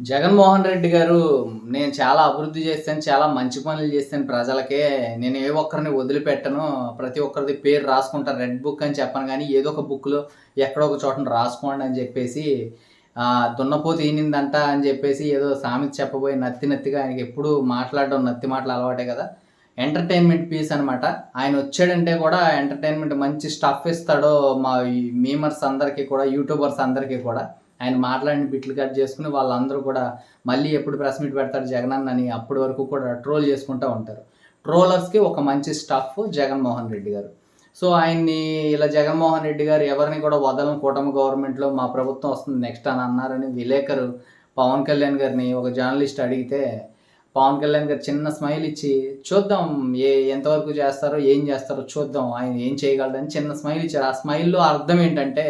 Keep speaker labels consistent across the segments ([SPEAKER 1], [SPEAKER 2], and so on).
[SPEAKER 1] జగన్మోహన్ రెడ్డి గారు నేను చాలా అభివృద్ధి చేస్తాను చాలా మంచి పనులు చేస్తాను ప్రజలకే. నేను ఏ ఒక్కరిని వదిలిపెట్టను. ప్రతి ఒక్కరిది పేరు రాసుకుంటాను. రెడ్ బుక్ అని చెప్పను కానీ ఏదో ఒక బుక్లో ఎక్కడో ఒక చోట రాసుకోండి అని చెప్పేసి దున్నపోతు ఈనిందంట అని చెప్పేసి ఏదో సామెత చెప్పబోయి నత్తి నత్తిగా ఆయనకి ఎప్పుడు మాట్లాడడం నత్తి మాటలు అలవాటే కదా. ఎంటర్టైన్మెంట్ పీస్ అనమాట ఆయన వచ్చాడంటే కూడా ఎంటర్టైన్మెంట్ మంచి స్టఫ్ ఇస్తాడో మా మీమర్స్ అందరికీ కూడా యూట్యూబర్స్ అందరికీ కూడా. ఆయన మాట్లాడిన బిట్లు కట్ చేసుకుని వాళ్ళందరూ కూడా మళ్ళీ ఎప్పుడు ప్రెస్ మీట్ పెడతారు జగన్ అని అప్పటి వరకు కూడా ట్రోల్ చేసుకుంటూ ఉంటారు. ట్రోలర్స్కి ఒక మంచి స్టఫ్ జగన్మోహన్ రెడ్డి గారు. సో ఆయన్ని ఇలా జగన్మోహన్ రెడ్డి గారు ఎవరిని కూడా వదలని కూటమి గవర్నమెంట్లో మా ప్రభుత్వం వస్తుంది నెక్స్ట్ అని అన్నారని విలేకరు పవన్ కళ్యాణ్ గారిని ఒక జర్నలిస్ట్ అడిగితే పవన్ కళ్యాణ్ గారు చిన్న స్మైల్ ఇచ్చి చూద్దాం ఏ ఎంతవరకు చేస్తారో ఏం చేస్తారో చూద్దాం ఆయన ఏం చేయగలడని చిన్న స్మైల్ ఇచ్చారు. ఆ స్మైల్లో అర్థం ఏంటంటే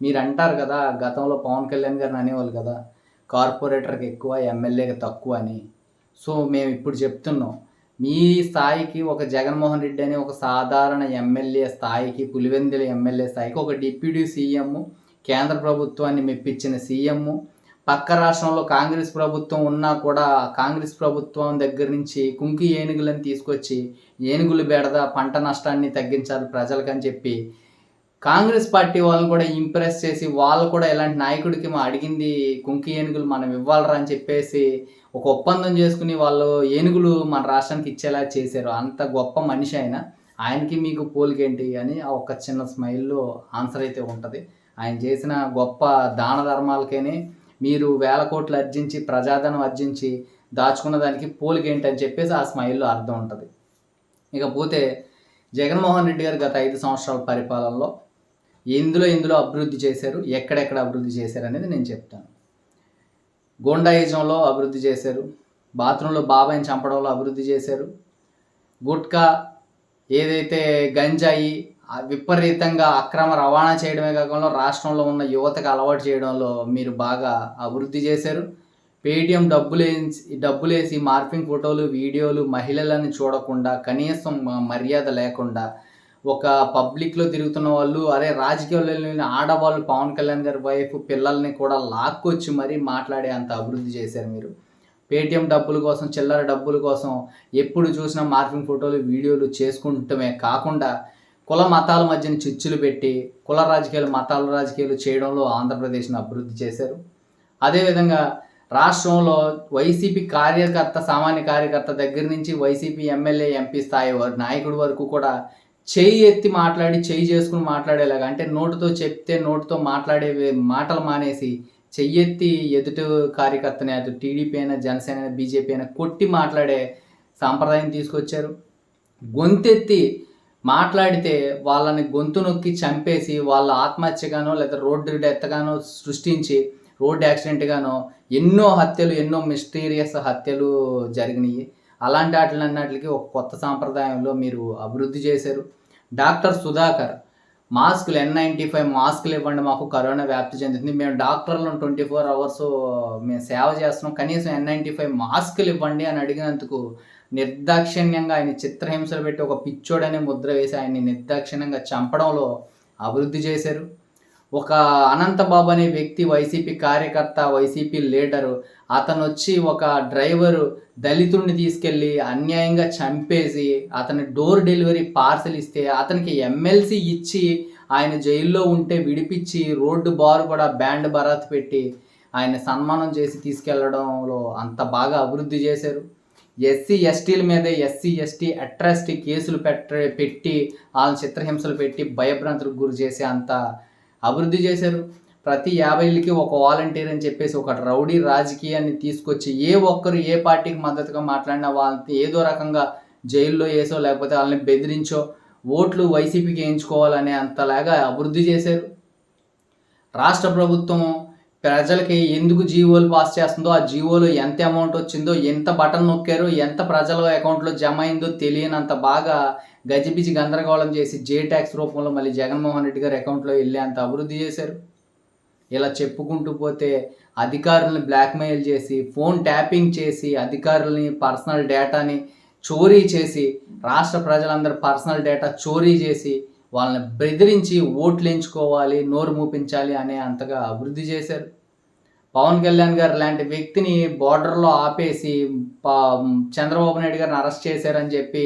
[SPEAKER 1] మీరు అంటారు కదా గతంలో పవన్ కళ్యాణ్ గారిని అనేవాళ్ళు కదా కార్పొరేటర్కి ఎక్కువ ఎమ్మెల్యేకి తక్కువ అని. సో మేము ఇప్పుడు చెప్తున్నాం మీ స్థాయికి ఒక జగన్మోహన్ రెడ్డి అనే ఒక సాధారణ ఎమ్మెల్యే స్థాయికి పులివెందుల ఎమ్మెల్యే స్థాయికి ఒక డిప్యూటీ సీఎం కేంద్ర ప్రభుత్వాన్ని మెప్పించిన సీఎం పక్క రాష్ట్రంలో కాంగ్రెస్ ప్రభుత్వం ఉన్నా కూడా కాంగ్రెస్ ప్రభుత్వం దగ్గర నుంచి కుంకి ఏనుగులను తీసుకొచ్చి ఏనుగులు బెడద పంట నష్టాన్ని తగ్గించాలి ప్రజలకని చెప్పి కాంగ్రెస్ పార్టీ వాళ్ళని కూడా ఇంప్రెస్ చేసి వాళ్ళు కూడా ఇలాంటి నాయకుడికి మా అడిగింది కుంకి ఏనుగులు మనం ఇవ్వాలరా అని చెప్పేసి ఒక ఒప్పందం చేసుకుని వాళ్ళు ఏనుగులు మన రాష్ట్రానికి ఇచ్చేలా చేశారు. అంత గొప్ప మనిషి ఆయన. ఆయనకి మీకు పోలికేంటి అని ఆ ఒక చిన్న స్మైల్లో ఆన్సర్ అయితే ఉంటుంది. ఆయన చేసిన గొప్ప దాన ధర్మాలకేనే మీరు వేల కోట్లు అర్జించి ప్రజాధనం అర్జించి దాచుకున్న దానికి పోలికేంటి అని చెప్పేసి ఆ స్మైల్లో అర్థం ఉంటుంది. ఇకపోతే జగన్మోహన్ రెడ్డి గారు గత ఐదు సంవత్సరాల పరిపాలనలో ఎందులో ఎందులో అభివృద్ధి చేశారు ఎక్కడెక్కడ అభివృద్ధి చేశారు అనేది నేను చెప్తాను. గోండాయిజంలో అభివృద్ధి చేశారు బాత్రూంలో బాబాయిని చంపడంలో అభివృద్ధి చేశారు గుట్కా ఏదైతే గంజాయి విపరీతంగా అక్రమ రవాణా చేయడమే కాకుండా రాష్ట్రంలో ఉన్న యువతకు అలవాటు చేయడంలో మీరు బాగా అభివృద్ధి చేశారు. పేటీఎం డబ్బులు వేసి డబ్బులు వేసి ఫోటోలు వీడియోలు మహిళలను చూడకుండా కనీసం మర్యాద లేకుండా ఒక పబ్లిక్లో తిరుగుతున్న వాళ్ళు అరే రాజకీయాల్లో వెళ్ళిన ఆడవాళ్ళు పవన్ కళ్యాణ్ గారి వైఫ్ పిల్లల్ని కూడా లాక్కొచ్చి మరీ మాట్లాడే అంత అభివృద్ధి చేశారు మీరు. పేటిఎం డబ్బుల కోసం చిల్లర డబ్బుల కోసం ఎప్పుడు చూసినా మార్పింగ్ ఫోటోలు వీడియోలు చేసుకుంటమే కాకుండా కుల మతాల మధ్యన చిచ్చులు పెట్టి కుల రాజకీయాలు మతాల రాజకీయాలు చేయడంలో ఆంధ్రప్రదేశ్ను అభివృద్ధి చేశారు. అదేవిధంగా రాష్ట్రంలో వైసీపీ కార్యకర్త సామాన్య కార్యకర్త దగ్గర నుంచి వైసీపీ ఎమ్మెల్యే ఎంపీ స్థాయి వారి నాయకుడి వరకు కూడా చేయి ఎత్తి మాట్లాడి చేయి చేసుకుని మాట్లాడేలాగా అంటే నోటుతో చెప్తే నోటుతో మాట్లాడే మాటలు మానేసి చెయ్యెత్తి ఎదుటి కార్యకర్తని అటు టీడీపీ అయినా జనసేన అయినా బీజేపీ అయినా కొట్టి మాట్లాడే సాంప్రదాయం తీసుకొచ్చారు. గొంతెత్తి మాట్లాడితే వాళ్ళని గొంతు నొక్కి చంపేసి వాళ్ళ ఆత్మహత్యగానో లేదా రోడ్డు డెత్గానో సృష్టించి రోడ్డు యాక్సిడెంట్గానో ఎన్నో హత్యలు ఎన్నో మిస్టీరియస్ హత్యలు జరిగినాయి. అలాంటి వాటిలన్నిటికి ఒక కొత్త సాంప్రదాయంలో మీరు అభివృద్ధి చేశారు. డాక్టర్ సుధాకర్ మాస్కులు ఎన్ నైంటీ ఫైవ్ మాస్కులు ఇవ్వండి మాకు కరోనా వ్యాప్తి చెందుతుంది మేము డాక్టర్లను ట్వంటీ ఫోర్ అవర్స్ మేము సేవ చేస్తున్నాం. కనీసం ఎన్ నైంటీ ఫైవ్ మాస్కులు ఇవ్వండి అని అడిగినందుకు నిర్దాక్షిణ్యంగా ఆయన చిత్రహింసలు పెట్టి ఒక పిచ్చోడనే ముద్ర వేసి ఆయన్ని నిర్దాక్షిణ్యంగా చంపడంలో అభివృద్ధి చేశారు. ఒక అనంతబాబు అనే వ్యక్తి వైసీపీ కార్యకర్త వైసీపీ లీడరు అతను వచ్చి ఒక డ్రైవరు దళితుడిని తీసుకెళ్ళి అన్యాయంగా చంపేసి అతని డోర్ డెలివరీ పార్సల్ ఇస్తే అతనికి ఎమ్మెల్సీ ఇచ్చి ఆయన జైల్లో ఉంటే విడిపించి రోడ్డు బారు కూడా బ్యాండ్ బరాత్ పెట్టి ఆయన సన్మానం చేసి తీసుకెళ్ళడంలో అంత బాగా అభివృద్ధి చేశారు. ఎస్సీ ఎస్టీల మీద ఎస్సీ ఎస్టీ అట్రాసిటీ కేసులు పెట్ట పెట్టి వాళ్ళని చిత్రహింసలు పెట్టి భయభ్రాంతులకు గురి చేసే అంత అభివృద్ధి చేశారు. ప్రతి యాభైలకి ఒక వాలంటీర్ అని చెప్పేసి ఒక రౌడీ రాజకీయాన్ని తీసుకొచ్చి ఏ ఒక్కరు ఏ పార్టీకి మద్దతుగా మాట్లాడినా వాళ్ళని ఏదో రకంగా జైల్లో వేసో లేకపోతే వాళ్ళని బెదిరించో ఓట్లు వైసీపీకి వేయించుకోవాలనే అంతలాగా అభివృద్ధి చేశారు. రాష్ట్ర ప్రభుత్వం ప్రజలకి ఎందుకు జీవోలు పాస్ చేస్తుందో ఆ జీవోలో ఎంత అమౌంట్ వచ్చిందో ఎంత బటన్ నొక్కారో ఎంత ప్రజల అకౌంట్లో జమ అయిందో తెలియనంత బాగా గజిబిజి గందరగోళం చేసి జే ట్యాక్స్ రూపంలో మళ్ళీ జగన్మోహన్ రెడ్డి గారి అకౌంట్లో వెళ్ళే అంత అభివృద్ధి చేశారు. ఇలా చెప్పుకుంటూ పోతే అధికారులను బ్లాక్మెయిల్ చేసి ఫోన్ ట్యాపింగ్ చేసి అధికారులని పర్సనల్ డేటాని చోరీ చేసి రాష్ట్ర ప్రజలందరి పర్సనల్ డేటా చోరీ చేసి వాళ్ళని బెదిరించి ఓట్లు ఎంచుకోవాలి నోరు మూపించాలి అనే అంతగా అభివృద్ధి చేశారు. పవన్ కళ్యాణ్ గారు లాంటి వ్యక్తిని బార్డర్లో ఆపేసి చంద్రబాబు నాయుడు గారిని అరెస్ట్ చేశారని చెప్పి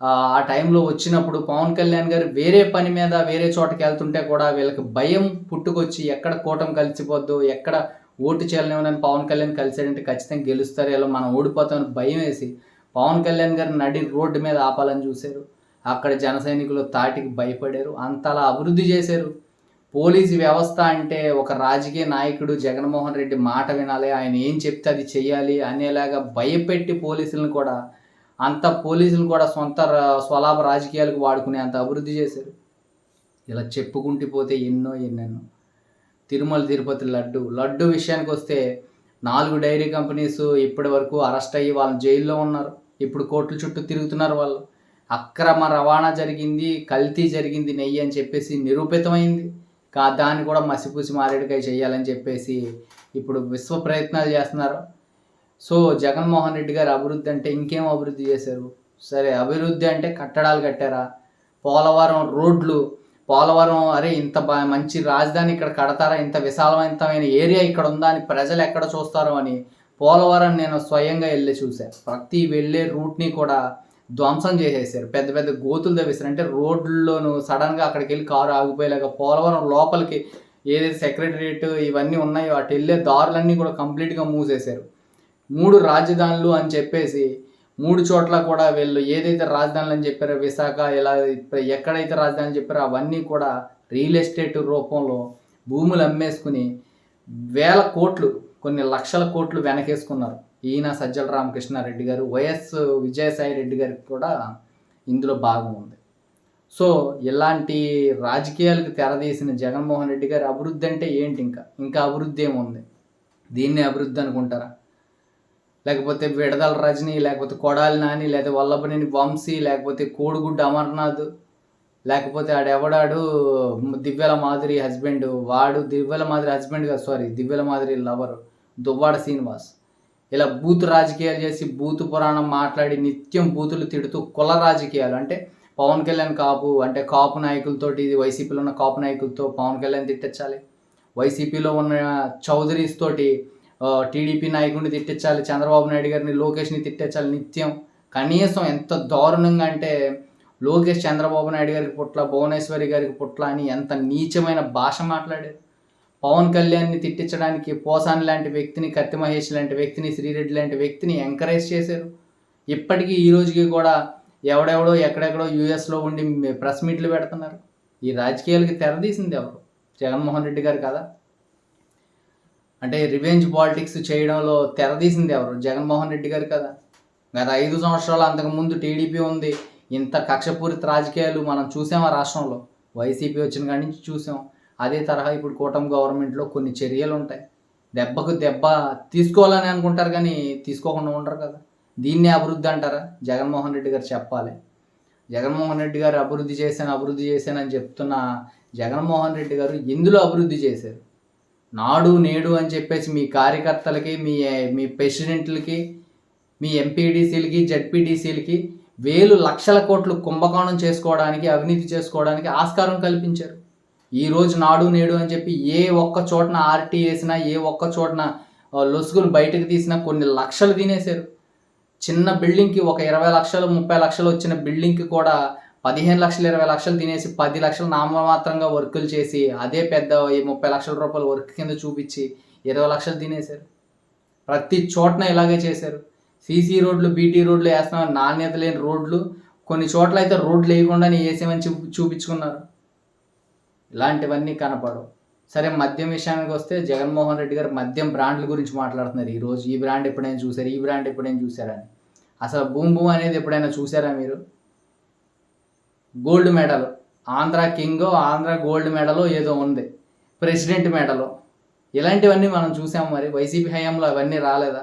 [SPEAKER 1] ఆ టైంలో వచ్చినప్పుడు పవన్ కళ్యాణ్ గారు వేరే పని మీద వేరే చోటకి వెళ్తుంటే కూడా వీళ్ళకి భయం పుట్టుకొచ్చి ఎక్కడ కూటమి కలిసిపోద్దు ఎక్కడ ఓటు చేయాలనేమని పవన్ కళ్యాణ్ కలిసాడంటే ఖచ్చితంగా గెలుస్తారు ఇలా మనం ఓడిపోతామని భయం వేసి పవన్ కళ్యాణ్ గారు నడి రోడ్డు మీద ఆపాలని చూశారు. అక్కడ జన సైనికులు తాటికి భయపడారు. అంతలా అభివృద్ధి చేశారు. పోలీసు వ్యవస్థ అంటే ఒక రాజకీయ నాయకుడు జగన్మోహన్ రెడ్డి మాట వినాలి ఆయన ఏం చెప్తే అది చేయాలి అనేలాగా భయపెట్టి పోలీసులను కూడా అంత పోలీసులు కూడా సొంత స్వలాభ రాజకీయాలకు వాడుకునే అంత అభివృద్ధి చేశారు. ఇలా చెప్పుకుంటూ పోతే ఎన్నో ఎన్నెన్నో. తిరుమల తిరుపతి లడ్డు. లడ్డు విషయానికి వస్తే నాలుగు డైరీ కంపెనీస్ ఇప్పటి వరకు అరెస్ట్ అయ్యి వాళ్ళు జైల్లో ఉన్నారు. ఇప్పుడు కోర్టుల చుట్టూ తిరుగుతున్నారు వాళ్ళు. అక్రమ రవాణా జరిగింది కల్తీ జరిగింది నెయ్యి అని చెప్పేసి నిరూపితమైంది. కా దాన్ని కూడా మసిపూసి మారేడుకాయ చేయాలని చెప్పేసి ఇప్పుడు విశ్వ ప్రయత్నాలు చేస్తున్నారు. సో జగన్మోహన్ రెడ్డి గారు అభివృద్ధి అంటే ఇంకేం అభివృద్ధి చేశారు? సరే అభివృద్ధి అంటే కట్టడాలు కట్టారా? పోలవరం రోడ్లు పోలవరం అరే ఇంత మంచి రాజధాని ఇక్కడ కడతారా? ఇంత విశాలవంతమైన ఏరియా ఇక్కడ ఉందా అని ప్రజలు ఎక్కడ చూస్తారో అని పోలవరం నేను స్వయంగా వెళ్ళి చూశాను. ప్రతి వెళ్ళే రూట్ని కూడా ధ్వంసం చేసేసారు. పెద్ద పెద్ద గోతులు తవ్వేశారు. అంటే రోడ్లలోను సడన్గా అక్కడికి వెళ్ళి కారు ఆగిపోయేలాగా పోలవరం లోపలికి ఏదైతే సెక్రటరియట్ ఇవన్నీ ఉన్నాయో అటు వెళ్ళే దారులన్నీ కూడా కంప్లీట్గా మూసేశారు. మూడు రాజధానులు అని చెప్పేసి మూడు చోట్ల కూడా వీళ్ళు ఏదైతే రాజధానులు అని చెప్పారో విశాఖ ఇలా ఎక్కడైతే రాజధాని చెప్పారో అవన్నీ కూడా రియల్ ఎస్టేట్ రూపంలో భూములు అమ్మేసుకుని వేల కోట్లు కొన్ని లక్షల కోట్లు వెనకేసుకున్నారు. ఈయన సజ్జల రామకృష్ణారెడ్డి గారు వైఎస్ విజయసాయి రెడ్డి గారికి కూడా ఇందులో భాగం ఉంది. సో ఇలాంటి రాజకీయాలకు తెరదీసిన జగన్మోహన్ రెడ్డి గారు అభివృద్ధి అంటే ఏంటి ఇంకా? ఇంకా అభివృద్ధి ఏముంది? దీన్ని అభివృద్ధి అనుకుంటారా? లేకపోతే విడదల రజని లేకపోతే కొడాలి నాని లేకపోతే వల్లభనేని వంశీ లేకపోతే కోడిగుడ్డు అమర్నాథ్ లేకపోతే ఆడెవడాడు దివ్యల మాదిరి హస్బెండ్ వాడు దివ్యల మాదిరి హస్బెండ్ కాదు సారీ దివ్యల మాదిరి లవర్ దువ్వాడ శ్రీనివాస్. ఇలా బూత్ రాజకీయాలు చేసి బూత్ పురాణం మాట్లాడి నిత్యం బూతులు తిడుతూ కుల రాజకీయాలు. అంటే పవన్ కళ్యాణ్ కాపు అంటే కాపు నాయకులతోటి ఇది వైసీపీలో ఉన్న కాపు నాయకులతో పవన్ కళ్యాణ్ తిట్టించాలి. వైసీపీలో ఉన్న చౌదరీస్ తోటి టీడీపీ నాయకుడిని తిట్టించాలి చంద్రబాబు నాయుడు గారిని లోకేష్ని తిట్టించాలి నిత్యం. కనీసం ఎంత దారుణంగా అంటే లోకేష్ చంద్రబాబు నాయుడు గారికి పుట్ల భువనేశ్వరి గారికి పుట్ల అని ఎంత నీచమైన భాష మాట్లాడేది పవన్ కళ్యాణ్ని తిట్టించడానికి పోసాన్ లాంటి వ్యక్తిని కత్తి మహేష్ లాంటి వ్యక్తిని శ్రీరెడ్డి లాంటి వ్యక్తిని ఎంకరేజ్ చేశారు. ఇప్పటికీ ఈ రోజుకి కూడా ఎవడెవడో ఎక్కడెక్కడో యూఎస్లో ఉండి ప్రెస్ మీట్లు పెడుతున్నారు. ఈ రాజకీయాలకి తెరదీసింది ఎవరు? జగన్మోహన్ రెడ్డి గారు కదా. అంటే రివెంజ్ పాలిటిక్స్ చేయడంలో తెరదీసింది ఎవరు? జగన్మోహన్ రెడ్డి గారు కదా. గత ఐదు సంవత్సరాలు అంతకుముందు టీడీపీ ఉంది. ఇంత కక్షపూరిత రాజకీయాలు మనం చూసాం ఆ రాష్ట్రంలో? వైసీపీ వచ్చిన కాడి నుంచి చూసాం. అదే తరహా ఇప్పుడు కూటమి గవర్నమెంట్లో కొన్ని చర్యలు ఉంటాయి దెబ్బకు దెబ్బ తీసుకోవాలని అనుకుంటారు కానీ తీసుకోకుండా ఉండరు కదా. దీన్నే అభివృద్ధి అంటారా? జగన్మోహన్ రెడ్డి గారు చెప్పాలి. జగన్మోహన్ రెడ్డి గారు అభివృద్ధి చేశాను అభివృద్ధి చేశానని చెప్తున్న జగన్మోహన్ రెడ్డి గారు ఎందులో అభివృద్ధి చేశారు. నాడు నేడు అని చెప్పేసి మీ కార్యకర్తలకి మీ మీ ప్రెసిడెంట్లకి మీ ఎంపీడీసీలకి జడ్పీడీసీలకి వేలు లక్షల కోట్లు కుంభకోణం చేసుకోవడానికి అవినీతి చేసుకోవడానికి ఆస్కారం కల్పించారు. ఈ రోజు నాడు నేడు అని చెప్పి ఏ ఒక్క చోటన ఆర్టీ వేసినా ఏ ఒక్క చోటన లొసుగులు బయటకు తీసినా కొన్ని లక్షలు తినేశారు. చిన్న బిల్డింగ్కి ఒక ఇరవై లక్షలు ముప్పై లక్షలు వచ్చిన బిల్డింగ్కి కూడా పదిహేను లక్షలు ఇరవై లక్షలు తినేసి పది లక్షలు నామమాత్రంగా వర్కులు చేసి అదే పెద్ద ఈ ముప్పై లక్షల రూపాయలు వర్క్ కింద చూపించి ఇరవై లక్షలు తినేశారు. ప్రతి చోటన ఇలాగే చేశారు. సీసీ రోడ్లు బీటీ రోడ్లు వేస్తున్నాం నాణ్యత లేని రోడ్లు. కొన్ని చోట్ల అయితే రోడ్లు వేయకుండానే వేసామని చూ చూపించుకున్నారు. ఇలాంటివన్నీ కనపడవు. సరే మద్యం విషయానికి వస్తే జగన్మోహన్ రెడ్డి గారు మద్యం బ్రాండ్ల గురించి మాట్లాడుతున్నారు ఈరోజు ఈ బ్రాండ్ ఎప్పుడైనా చూసారు ఈ బ్రాండ్ ఎప్పుడైనా చూసారని అసలు బూమ్ బూమ్ అనేది ఎప్పుడైనా చూసారా మీరు? Gold medal. Andhra king Andhra gold మెడలో ఏదో ఉంది. ప్రెసిడెంట్ మెడలో. ఇలాంటివన్నీ మనం చూసాము మరి. వైసీపీ హయాంలో అవన్నీ రాలేదా?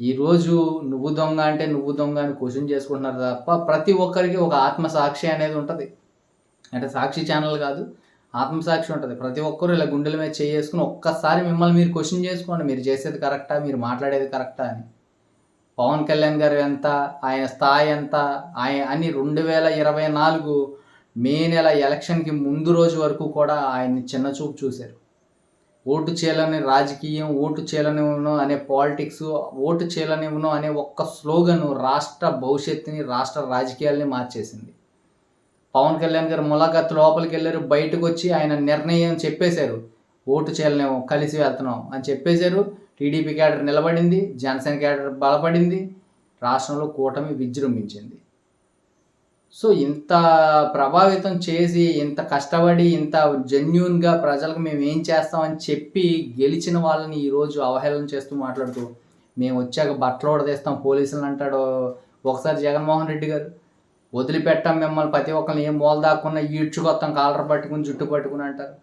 [SPEAKER 1] ఈరోజు నువ్వు దొంగ అంటే నువ్వు దొంగ అని క్వశ్చన్ చేసుకుంటున్నారు తప్ప ప్రతి ఒక్కరికి ఒక ఆత్మసాక్షి అనేది ఉంటుంది. అంటే సాక్షి ఛానల్ కాదు ఆత్మసాక్షి ఉంటుంది. ప్రతి ఒక్కరు ఇలా గుండెల మీద చేసుకుని ఒక్కసారి మిమ్మల్ని మీరు క్వశ్చన్ చేసుకోండి. మీరు చేసేది కరెక్టా మీరు మాట్లాడేది కరెక్టా అని. పవన్ కళ్యాణ్ గారు ఎంత ఆయన స్థాయి ఎంత ఆయన అని రెండు వేల ఇరవై నాలుగు మే నెల ఎలక్షన్కి ముందు రోజు వరకు కూడా ఆయన్ని చిన్న చూపు చూశారు. ఓటు చేయాలని రాజకీయం ఓటు చేయలనివ్వను అనే పాలిటిక్స్ ఓటు చేయలనివ్వను అనే ఒక్క స్లోగను రాష్ట్ర భవిష్యత్తుని రాష్ట్ర రాజకీయాల్ని మార్చేసింది. పవన్ కళ్యాణ్ గారు ములాఖత్ లోపలికి వెళ్ళారు బయటకు వచ్చి ఆయన నిర్ణయం చెప్పేశారు. ఓటు చేయలేము కలిసి వెళ్తున్నాం అని చెప్పేశారు. టీడీపీ క్యాడర్ నిలబడింది జనసేన క్యాడర్ బలపడింది. రాష్ట్రంలో కూటమి విజృంభించింది. సో ఇంత ప్రభావితం చేసి ఇంత కష్టపడి ఇంత జెన్యున్గా ప్రజలకు మేము ఏం చేస్తామని చెప్పి గెలిచిన వాళ్ళని ఈరోజు అవహేళన చేస్తూ మాట్లాడుతూ మేము వచ్చాక బట్టలు తీస్తాం పోలీసులు అంటాడు ఒకసారి జగన్మోహన్ రెడ్డి గారు. వదిలిపెట్టాం మిమ్మల్ని ప్రతి ఒక్కరిని ఏం మూల దాక్కున్నా ఈడ్చుకొత్తాం కాలర్ పట్టుకుని జుట్టు పట్టుకుని అంటారు.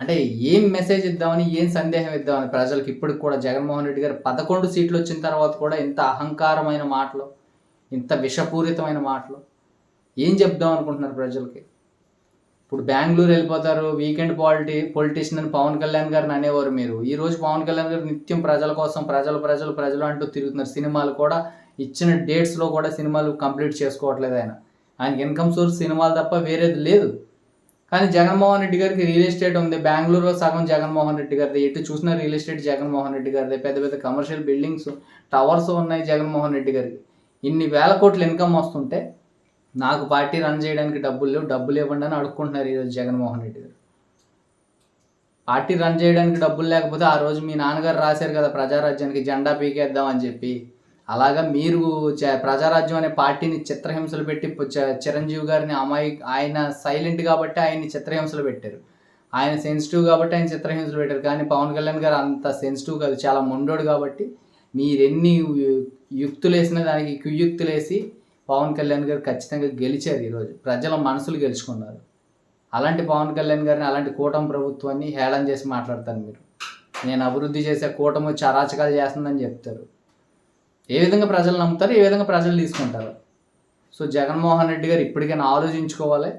[SPEAKER 1] అంటే ఏం మెసేజ్ ఇద్దామని ఏం సందేహం ఇద్దామని ప్రజలకు ఇప్పటికి కూడా జగన్మోహన్ రెడ్డి గారు పదకొండు సీట్లు వచ్చిన తర్వాత కూడా ఇంత అహంకారమైన మాటలు ఇంత విషపూరితమైన మాటలు ఏం చెప్దాం అనుకుంటున్నారు ప్రజలకి? ఇప్పుడు బెంగళూరు వెళ్ళిపోతారు వీకెండ్ పాలిటీ పొలిటీషియన్ అని పవన్ కళ్యాణ్ గారిని అనేవారు మీరు. ఈరోజు పవన్ కళ్యాణ్ గారు నిత్యం ప్రజల కోసం ప్రజలు ప్రజలు ప్రజలు అంటూ తిరుగుతున్నారు. సినిమాలు కూడా ఇచ్చిన డేట్స్లో కూడా సినిమాలు కంప్లీట్ చేసుకోవట్లేదు ఆయన. ఆయనకి ఇన్కమ్ సోర్స్ సినిమాలు తప్ప వేరేది లేదు. కానీ జగన్మోహన్ రెడ్డి గారికి రియల్ ఎస్టేట్ ఉంది. బెంగళూరులో సగం జగన్మోహన్ రెడ్డి గారిది. ఎటు చూసినా రియల్ ఎస్టేట్ జగన్మోహన్ రెడ్డి గారిది. పెద్ద పెద్ద కమర్షియల్ బిల్డింగ్స్ టవర్స్ ఉన్నాయి జగన్మోహన్ రెడ్డి గారికి. ఇన్ని వేల కోట్ల ఇన్కమ్ వస్తుంటే నాకు పార్టీ రన్ చేయడానికి డబ్బులు లేవు. డబ్బులు ఇవ్వండి అని అడుక్కుంటున్నారు ఈరోజు జగన్మోహన్ రెడ్డి గారు. పార్టీ రన్ చేయడానికి డబ్బులు లేకపోతే ఆ రోజు మీ నాన్నగారు రాశారు కదా ప్రజారాజ్యానికి జెండా పీకేద్దాం అని చెప్పి. అలాగా మీరు చ- ప్రజారాజ్యం అనే పార్టీని చిత్రహింసలు పెట్టి చిరంజీవి గారిని అమ్మాయి ఆయన సైలెంట్ కాబట్టి ఆయన్ని చిత్రహింసలు పెట్టారు. ఆయన సెన్సిటివ్ కాబట్టి ఆయన చిత్రహింసలు పెట్టారు. కానీ పవన్ కళ్యాణ్ గారు అంత సెన్సిటివ్ కాదు. చాలా మొండోడు కాబట్టి మీరెన్ని యుక్తులు వేసినా దానికి కుయుక్తులు వేసి పవన్ కళ్యాణ్ గారు ఖచ్చితంగా గెలిచారు ఈరోజు. ప్రజల మనసులు గెలుచుకున్నారు. అలాంటి పవన్ కళ్యాణ్ గారిని అలాంటి కూటమి ప్రభుత్వాన్ని హేళన చేసి మాట్లాడతారు మీరు. నేను అభివృద్ధి చేసే కూటమి వచ్చి అరాచకాలు చేస్తుందని చెప్తారు. ఏ విధంగా ప్రజలు నమ్ముతారు ఏ విధంగా ప్రజలు తీసుకుంటారు? సో జగన్మోహన్ రెడ్డి గారు ఇప్పటికైనా ఆలోచించుకోవాలి.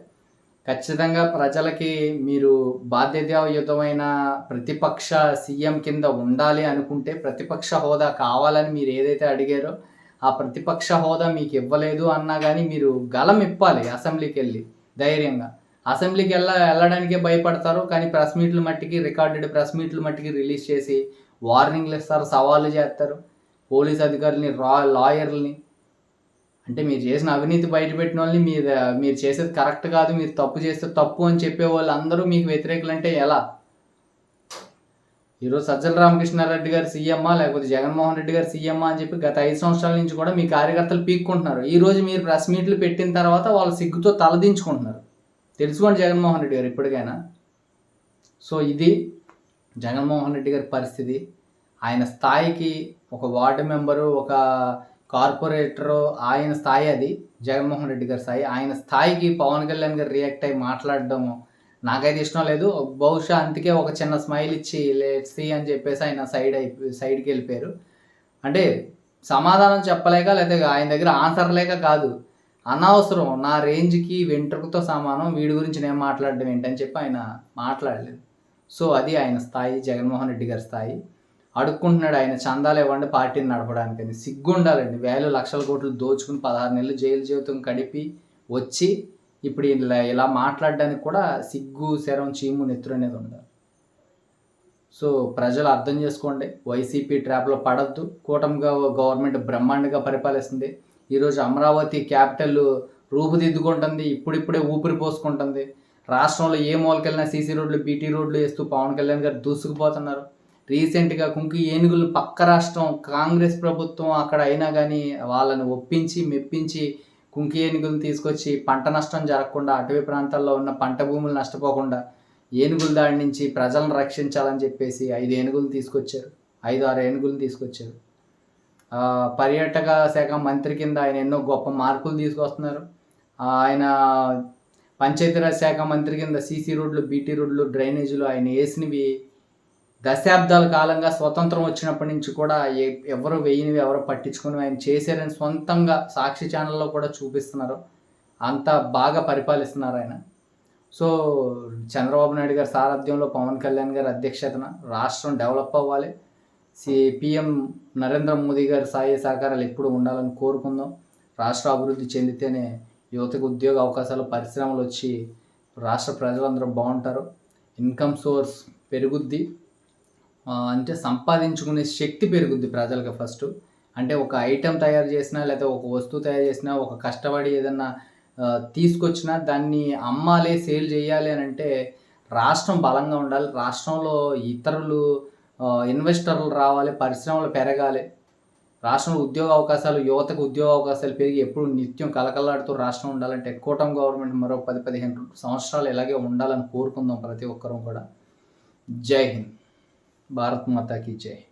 [SPEAKER 1] ఖచ్చితంగా ప్రజలకి మీరు బాధ్యతాయుతమైన ప్రతిపక్ష సీఎం కింద ఉండాలి అనుకుంటే ప్రతిపక్ష హోదా కావాలని మీరు ఏదైతే అడిగారో ఆ ప్రతిపక్ష హోదా మీకు ఇవ్వలేదు అన్నా కానీ మీరు గలం ఇప్పాలి అసెంబ్లీకి వెళ్ళి ధైర్యంగా. అసెంబ్లీకి వెళ్ళ వెళ్ళడానికే భయపడతారు కానీ ప్రెస్ మీట్లు మట్టికి రికార్డెడ్ ప్రెస్ మీట్లు మట్టికి రిలీజ్ చేసి వార్నింగ్లు ఇస్తారు సవాళ్ళు చేస్తారు. పోలీస్ అధికారులని రా లాయర్లని. అంటే మీరు చేసిన అవినీతి బయటపెట్టిన వాళ్ళని మీరు మీరు చేసేది కరెక్ట్ కాదు మీరు తప్పు చేస్తే తప్పు అని చెప్పే వాళ్ళు అందరూ మీకు వ్యతిరేకులు అంటే ఎలా? ఈరోజు సజ్జల రామకృష్ణారెడ్డి గారు సీఎమ్మా లేకపోతే జగన్మోహన్ రెడ్డి గారు సీఎమ్మా అని చెప్పి గత ఐదు సంవత్సరాల నుంచి కూడా మీ కార్యకర్తలు పీక్కుంటున్నారు. ఈరోజు మీరు ప్రెస్ మీట్లు పెట్టిన తర్వాత వాళ్ళు సిగ్గుతో తలదించుకుంటున్నారు తెలుసుకోండి జగన్మోహన్ రెడ్డి గారు ఇప్పటికైనా. సో ఇది జగన్మోహన్ రెడ్డి గారి పరిస్థితి. ఆయన స్థాయికి ఒక వార్డు మెంబరు ఒక కార్పొరేటరు ఆయన స్థాయి అది జగన్మోహన్ రెడ్డి గారి స్థాయి. ఆయన స్థాయికి పవన్ కళ్యాణ్ గారు రియాక్ట్ అయ్యి మాట్లాడడం నాకైతే ఇష్టం లేదు. బహుశా అందుకే ఒక చిన్న స్మైల్ ఇచ్చి లేట్స్ అని చెప్పేసి ఆయన సైడ్ అయిపోయి సైడ్కి వెళ్ళిపోయారు. అంటే సమాధానం చెప్పలేక లేదా ఆయన దగ్గర ఆన్సర్ లేక కాదు. అనవసరం నా రేంజ్కి వెంట్రుకతో సమానం వీడి గురించి నేను మాట్లాడడం ఏంటని చెప్పి ఆయన మాట్లాడలేదు. సో అది ఆయన స్థాయి జగన్మోహన్ రెడ్డి గారి స్థాయి. అడుక్కుంటున్నాడు ఆయన చందాలు ఇవ్వండి పార్టీని నడపడానికని సిగ్గు ఉండాలండి వేలు లక్షల కోట్లు దోచుకుని పదహారు నెలలు జైలు జీవితం గడిపి వచ్చి ఇప్పుడు ఇలా ఇలా మాట్లాడడానికి కూడా సిగ్గు శరం చీము నెత్తురు అనేది ఉండాలి. సో ప్రజలు అర్థం చేసుకోండి. వైసీపీ ట్రాప్లో పడద్దు. కూటమిగా గవర్నమెంట్ బ్రహ్మాండంగా పరిపాలిస్తుంది. ఈరోజు అమరావతి క్యాపిటల్ రూపుదిద్దుకుంటుంది. ఇప్పుడిప్పుడే ఊపిరి పోసుకుంటుంది. రాష్ట్రంలో ఏ మూలకెళ్ళినా సీసీ రోడ్లు బీటీ రోడ్లు వేస్తూ పవన్ కళ్యాణ్ గారు దూసుకుపోతున్నారు. రీసెంట్గా కుంకి ఏనుగులు పక్క రాష్ట్రం కాంగ్రెస్ ప్రభుత్వం అక్కడ అయినా కానీ వాళ్ళని ఒప్పించి మెప్పించి కుంకి ఏనుగులు తీసుకొచ్చి పంట నష్టం జరగకుండా అటవీ ప్రాంతాల్లో ఉన్న పంట భూములు నష్టపోకుండా ఏనుగుల దాడి నుంచి ప్రజలను రక్షించాలని చెప్పేసి ఐదు ఏనుగులు తీసుకొచ్చారు. ఐదు ఆరు ఏనుగులు తీసుకొచ్చారు. పర్యాటక శాఖ మంత్రి కింద ఆయన ఎన్నో గొప్ప మార్పులు తీసుకొస్తున్నారు. ఆయన పంచాయతీరాజ్ శాఖ మంత్రి కింద సీసీ రోడ్లు బీటీ రోడ్లు డ్రైనేజీలు ఆయన వేసినవి దశాబ్దాల కాలంగా స్వతంత్రం వచ్చినప్పటి నుంచి కూడా ఎవరు వేయనివి ఎవరు పట్టించుకుని ఆయన చేశారని సొంతంగా సాక్షి ఛానల్లో కూడా చూపిస్తున్నారు. అంత బాగా పరిపాలిస్తున్నారు ఆయన. సో చంద్రబాబు నాయుడు గారి సారథ్యంలో పవన్ కళ్యాణ్ గారి అధ్యక్షతన రాష్ట్రం డెవలప్ అవ్వాలి. సి పిఎం నరేంద్ర మోదీ గారి సాయ సహకారాలు ఎప్పుడు ఉండాలని కోరుకుందాం. రాష్ట్ర అభివృద్ధి చెందితేనే యువతకు ఉద్యోగ అవకాశాలు పరిశ్రమలు వచ్చి రాష్ట్ర ప్రజలందరూ బాగుంటారు. ఇన్కమ్ సోర్స్ పెరుగుద్ది. అంటే సంపాదించుకునే శక్తి పెరుగుద్ది ప్రజలకు ఫస్ట్. అంటే ఒక ఐటెం తయారు చేసినా లేదా ఒక వస్తువు తయారు చేసినా ఒక కష్టపడి ఏదన్నా తీసుకొచ్చినా దాన్ని అమ్మాలి సేల్ చేయాలి అని అంటే రాష్ట్రం బలంగా ఉండాలి. రాష్ట్రంలో ఇతరులు ఇన్వెస్టర్లు రావాలి పరిశ్రమలు పెరగాలి. రాష్ట్రంలో ఉద్యోగ అవకాశాలు యువతకు ఉద్యోగ అవకాశాలు పెరిగి ఎప్పుడు నిత్యం కలకలాడుతూ రాష్ట్రం ఉండాలంటే కూటమి గవర్నమెంట్ మరో పది పదిహేను సంవత్సరాలు ఇలాగే ఉండాలని కోరుకుందాం ప్రతి ఒక్కరూ కూడా. జై హింద్. бартматаки чай